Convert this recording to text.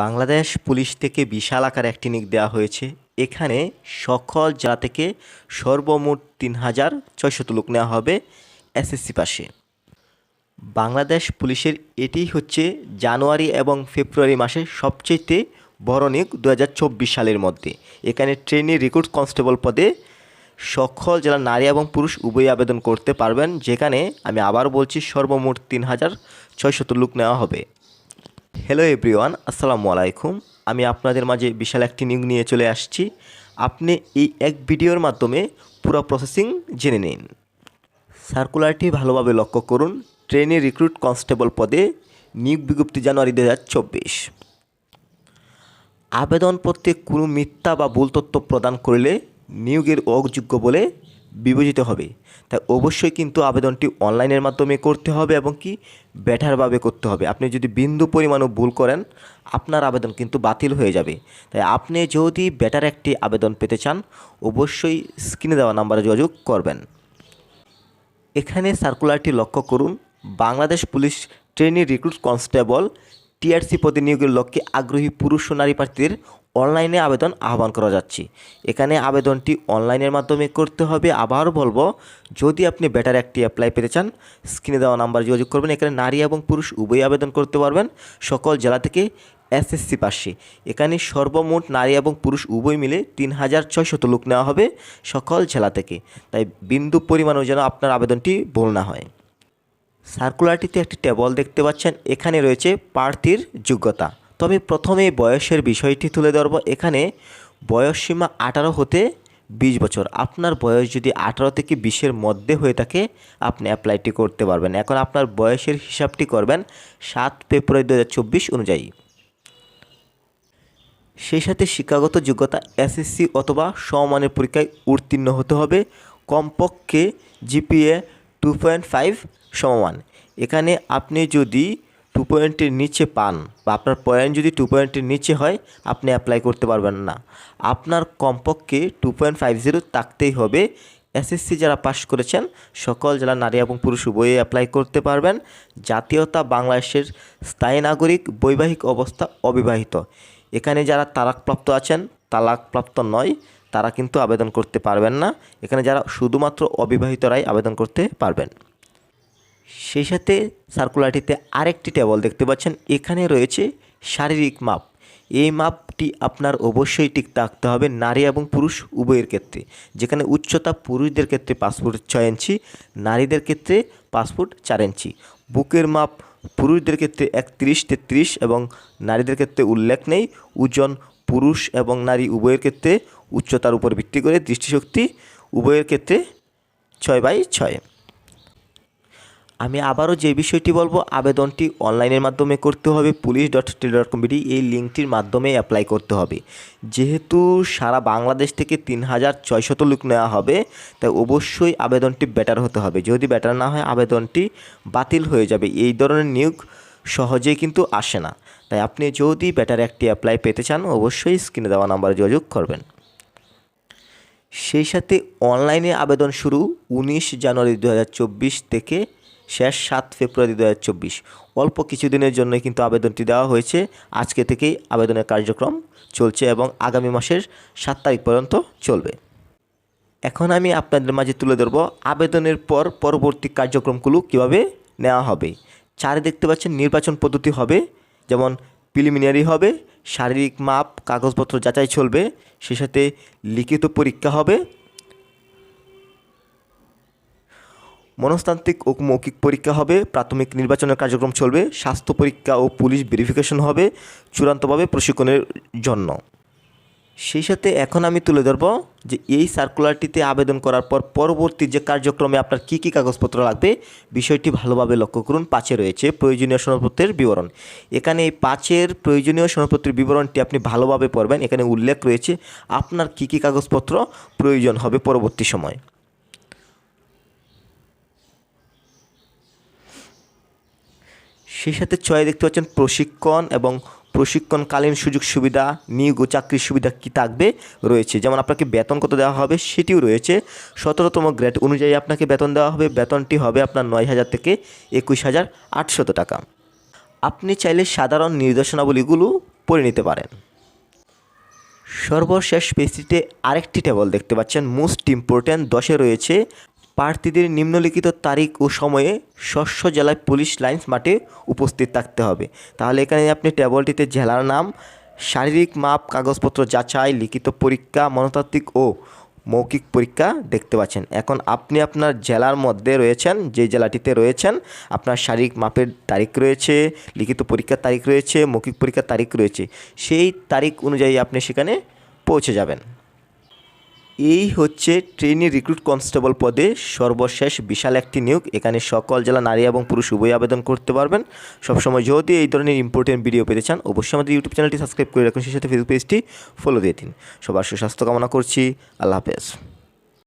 Bangladesh police থেকে বিশাল আকার একটি নিক দেওয়া হয়েছে। এখানে সকল জেলা থেকে সর্বমোট তিন হাজার ছয়শত লোক নেওয়া হবে এসএসসি পাশে। বাংলাদেশ পুলিশের এটি হচ্ছে জানুয়ারি এবং ফেব্রুয়ারি মাসে সবচেয়ে বড় নিয়োগ দু সালের মধ্যে। এখানে ট্রেনি রিক্রুট কনস্টেবল পদে সকল জেলার নারী এবং পুরুষ উভয়ই আবেদন করতে পারবেন, যেখানে আমি আবার বলছি সর্বমোট তিন হাজার ছয়শত লোক নেওয়া হবে। হ্যালো এভরিওয়ান আসসালামু আলাইকুম। আমি আপনাদের মাঝে বিশাল একটি নিয়োগ নিয়ে চলে আসছি। আপনি এই এক ভিডিওর মাধ্যমে পুরো প্রসেসিং জেনে নিন। সার্কুলারটি ভালোভাবে লক্ষ্য করুন। ট্রেনে রিক্রুট কনস্টেবল পদে নিয়োগ বিজ্ঞপ্তি জানুয়ারি দু হাজার চব্বিশ। আবেদনপত্রে কোনো মিথ্যা বা ভুল তথ্য প্রদান করলে নিয়োগের অযোগ্য বলে বিবেচিত হবে। তাই অবশ্যই কিন্তু আবেদনটি অনলাইনের মাধ্যমে করতে হবে এবং কি বেটারভাবে করতে হবে। আপনি যদি বিন্দু পরিমাণও ভুল করেন, আপনার আবেদন কিন্তু বাতিল হয়ে যাবে। তাই আপনি যদি বেটার একটি আবেদন পেতে চান, অবশ্যই স্ক্রিনে দেওয়া নাম্বারে যোগাযোগ করবেন। এখানে সার্কুলারটি লক্ষ্য করুন। Bangladesh police trainee recruit constable TRC পদে নিয়োগের লক্ষ্যে আগ্রহী পুরুষ ও নারী প্রার্থীদের অনলাইনে আবেদন আহ্বান করা যাচ্ছে। এখানে আবেদনটি অনলাইনের মাধ্যমে করতে হবে। আবারও বলব, যদি আপনি বেটার একটি অ্যাপ্লাই পেতে চান স্ক্রিনে দেওয়া নাম্বার যোগাযোগ করবেন। এখানে নারী এবং পুরুষ উভয়ই আবেদন করতে পারবেন। সকল জেলা থেকে এসএসসি পাশে। এখানে সর্বমোট নারী এবং পুরুষ উভয় মিলে তিন হাজার ছয়শত লোক নেওয়া হবে সকল জেলা থেকে। তাই বিন্দু পরিমাণও যেন আপনার আবেদনটি ভুল না হয়। সার্কুলারটিতে একটি টেবল দেখতে পাচ্ছেন। এখানে রয়েছে প্রার্থীর যোগ্যতা। তবে প্রথমে বয়সের বিষয়টি তুলে ধরব। এখানে বয়সসীমা আঠারো হতে বিশ বছর। আপনার বয়স যদি আঠারো থেকে বিশের মধ্যে হয়ে থাকে, আপনি অ্যাপ্লাইটি করতে পারবেন। এখন আপনার বয়সের হিসাবটি করবেন সাত ফেব্রুয়ারি দু হাজার চব্বিশ অনুযায়ী। সেই সাথে শিক্ষাগত যোগ্যতা, এসএসসি অথবা সমমানের পরীক্ষায় উত্তীর্ণ হতে হবে। কমপক্ষে জিপিএ টু পয়েন্ট ফাইভ সমমান এখানে আপনি যদি টু পয়েন্টের নিচে পান বা আপনার পয়েন্ট যদি টু পয়েন্টের নিচে হয়, আপনি অ্যাপ্লাই করতে পারবেন না। আপনার কমপক্ষে টু পয়েন্ট ফাইভ জিরো থাকতেই হবে। এসএসসি যারা পাশ করেছেন, সকল জেলা নারী এবং পুরুষ উভয়ে অ্যাপ্লাই করতে পারবেন। জাতীয়তা বাংলাদেশের স্থায়ী নাগরিক, বৈবাহিক অবস্থা অবিবাহিত। এখানে যারা তালাকপ্রাপ্ত আছেন, তালাকপ্রাপ্ত নয় তারা কিন্তু আবেদন করতে পারবেন না। এখানে যারা শুধুমাত্র অবিবাহিতরাই আবেদন করতে পারবেন। সেই সাথে সার্কুলারটিতে আরেকটি টেবল দেখতে পাচ্ছেন। এখানে রয়েছে শারীরিক মাপ। এই মাপটি আপনার অবশ্যই ঠিক থাকতে হবে নারী এবং পুরুষ উভয়ের ক্ষেত্রে। যেখানে উচ্চতা পুরুষদের ক্ষেত্রে পাসপোর্ট ছয় ইঞ্চি, নারীদের ক্ষেত্রে পাসপোর্ট চার ইঞ্চি। বুকের মাপ পুরুষদের ক্ষেত্রে একত্রিশ, তেত্রিশ এবং নারীদের ক্ষেত্রে উল্লেখ নেই। ওজন পুরুষ এবং নারী উভয়ের ক্ষেত্রে উচ্চতার উপর ভিত্তি করে দৃষ্টিশক্তি উভয়ের ক্ষেত্রে ছয় বাই ছয়। আমি আবারও যে বিষয়টি বলব, আবেদনটি অনলাইনের মাধ্যমে করতে হবে। Police dot tele dot committee এই লিঙ্কটির মাধ্যমে অ্যাপ্লাই করতে হবে। যেহেতু সারা বাংলাদেশ থেকে তিন হাজার ছয়শত লোক নেওয়া হবে, তাই অবশ্যই আবেদনটি বেটার হতে হবে। যদি বেটার না হয়, আবেদনটি বাতিল হয়ে যাবে। এই ধরনের নিয়োগ সহজেই কিন্তু আসে না। তাই আপনি যদি বেটার একটি অ্যাপ্লাই পেতে চান, অবশ্যই স্ক্রিনে দেওয়া নাম্বারে যোগাযোগ করবেন। সেই সাথে অনলাইনে আবেদন শুরু উনিশ জানুয়ারি দু হাজার চব্বিশ থেকে শেষ সাত ফেব্রুয়ারি দু হাজার চব্বিশ। অল্প কিছুদিনের জন্য কিন্তু আবেদনটি দেওয়া হয়েছে। আজকে থেকেই আবেদনের কার্যক্রম চলছে এবং আগামী মাসের সাত তারিখ পর্যন্ত চলবে। এখন আমি আপনাদের মাঝে তুলে ধরব আবেদনের পর পরবর্তী কার্যক্রমগুলো কীভাবে নেওয়া হবে। চারে দেখতে পাচ্ছেন নির্বাচন পদ্ধতি হবে, যেমন প্রিলিমিনারি হবে, শারীরিক মাপ, কাগজপত্র যাচাই চলবে সে সাথে লিখিত পরীক্ষা হবে। মনস্তান্ত্রিক ও মৌখিক পরীক্ষা হবে, প্রাথমিক নির্বাচনের কার্যক্রম চলবে, স্বাস্থ্য পরীক্ষা ও পুলিশ ভেরিফিকেশন হবে, চূড়ান্তভাবে প্রশিক্ষণের জন্য। সেই সাথে এখন আমি তুলে ধরব যে এই সার্কুলারটিতে আবেদন করার পর পরবর্তী যে কার্যক্রমে আপনার কী কী কাগজপত্র লাগবে, বিষয়টি ভালোভাবে লক্ষ্য করুন। পাঁচে রয়েছে প্রয়োজনীয় সনদপত্রের বিবরণ। এখানে এই পাঁচের প্রয়োজনীয় সনদপত্রের বিবরণটি আপনি ভালোভাবে পড়বেন। এখানে উল্লেখ রয়েছে আপনার কী কী কাগজপত্র প্রয়োজন হবে পরবর্তী সময়। সেই সাথে ছয় দেখতে পাচ্ছেন প্রশিক্ষণ এবং প্রশিক্ষণকালীন সুযোগ সুবিধা, নিয়োগ ও চাকরির সুবিধা কী থাকবে? রয়েছে। যেমন আপনাকে বেতন কত দেওয়া হবে সেটিও রয়েছে। সতেরোতম গ্রেড অনুযায়ী আপনাকে বেতন দেওয়া হবে। বেতনটি হবে আপনার নয় হাজার থেকে একুশ হাজার আটশত টাকা। আপনি চাইলে সাধারণ নির্দেশনাবলীগুলো পড়ে নিতে পারেন। সর্বশেষ পেজটিতে আরেকটি টেবল দেখতে পাচ্ছেন। মোস্ট ইম্পর্ট্যান্ট দশে রয়েছে প্রার্থীদের নিম্নলিখিত তারিখ ও সময়ে শস্য জেলায় পুলিশ লাইন্স মাঠে উপস্থিত থাকতে হবে। তাহলে এখানে আপনি টেবলটিতে জেলার নাম, শারীরিক মাপ, কাগজপত্র যাচাই, লিখিত পরীক্ষা, মনতাত্ত্বিক ও মৌখিক পরীক্ষা দেখতে পাচ্ছেন। এখন আপনি আপনার জেলার মধ্যে রয়েছেন, যে জেলাটিতে রয়েছেন, আপনার শারীরিক মাপের তারিখ রয়েছে, লিখিত পরীক্ষার তারিখ রয়েছে, মৌখিক পরীক্ষার তারিখ রয়েছে, সেই তারিখ অনুযায়ী আপনি সেখানে পৌঁছে যাবেন। এই হচ্ছে ট্রেনি রিক্রুট কনস্টেবল পদে সর্বশেষ বিশাল একটি নিয়োগ। এখানে সকল জেলা নারী এবং পুরুষ উভয় আবেদন করতে পারবেন। সবসময় যদি এই ধরনের ইম্পর্টেন্ট ভিডিও পেতে চান, অবশ্যই আমাদের ইউটিউব চ্যানেলটি সাবস্ক্রাইব করে রাখুন। সেই সাথে ফেসবুক পেজটি ফলো দিয়ে দিন। সবার সুস্বাস্থ্য কামনা করছি। আল্লাহ হাফেজ।